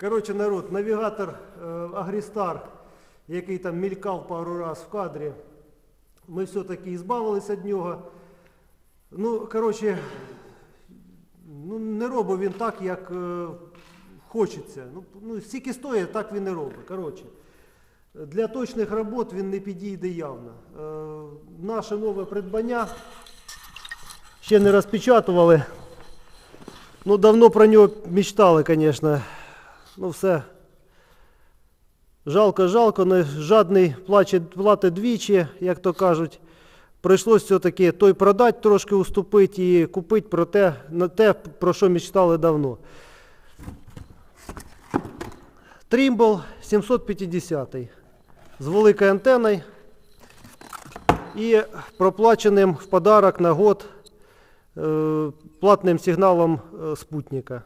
Коротше, народ, навігатор е, Агрістар, який там мількав пару раз в кадрі, ми все-таки збавилися від нього. Ну, коротше, ну, не робив він так, як е, хочеться. Ну, ну, стільки стоїть, так він не робить. Коротше, для точних робот він не підійде явно. Е, наше нове придбання ще не розпечатували. Ну, давно про нього мечтали, звісно. Ну, все. Жалко, жалко, не жадний плаче, платить двічі, як то кажуть. Прийшлось все-таки той продати, трошки уступити і купити про те, на те, про що мечтали давно. Тримбл 750 з великою антеною і проплаченим в подарок на год е, платним сигналом е, спутника.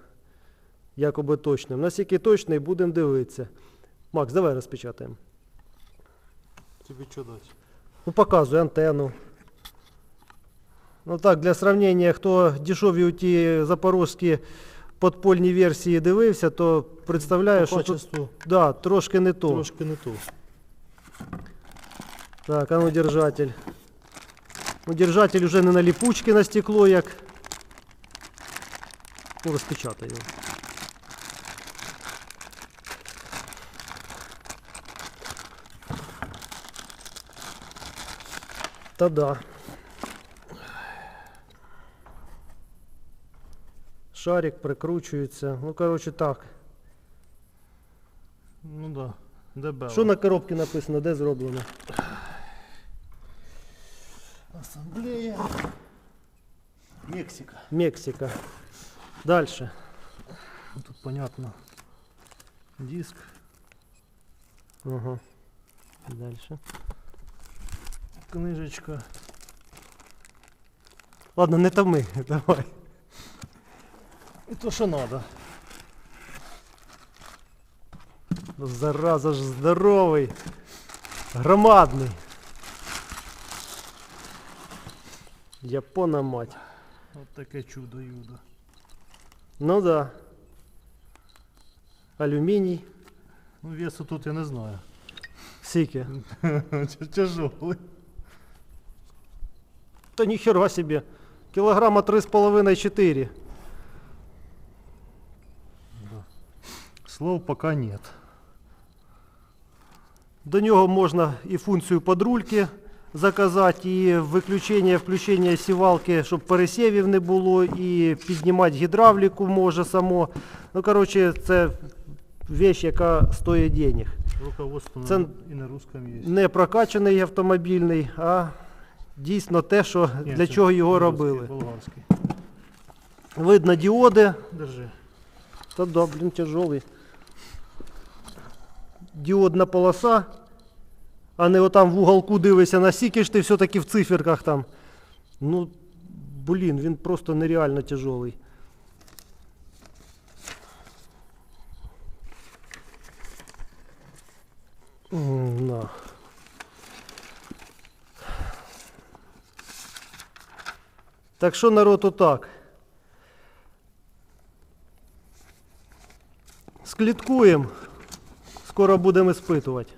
Якоби точним. Наскільки точний, будемо дивитися. Макс, давай розпечатаємо. Тобі що дати? Ну, показуй антенну. Ну так, для сравнення, хто дешеві ті запорозькі подпольні версії дивився, то представляє, що тут да, трошки не то. трошки не то. Так, а ну держатель. Ну, держатель уже не на липучки на стекло, як. Ну, розпечатай його. Та да. Шарик прикручується. Ну, коротше, так. Ну да. Дебело. Що на коробці написано, де зроблено? Асамблея. Мексика. Мексика. Дальше. Ну, Тут понятно. Диск. Ага. Дальше. Книжечка. Ладно, не томи, давай. І то, що треба. Ну, Зараза ж здоровий. Громадний. Япона мать. От таке чудо-юдо. Ну да. Алюміній. Ну, весу тут я не знаю. Сіки. Тяжелый. Та ніхера собі. Кілограма 3,5-4. Слов пока нет. До нього можна і функцію подрульки заказати, і виключення, включення сівалки, щоб пересівів не було, і піднімати гідравліку може само. Ну, коротше, це вещь, яка стоїть денег. Руководство Це- і на русском є. Не прокачаний автомобільний, а дійсно те, що Ні, для це чого його болгарський, робили. Болгарський. Видно діоди. Держи. Та да, блін, тяжелий. Діодна полоса. А не отам в уголку дивишся, наскільки ж ти все-таки в циферках там. Ну, блін, він просто нереально тяжелий. На. Так що народ отак. Скліткуємо. Скоро будемо іспитувати.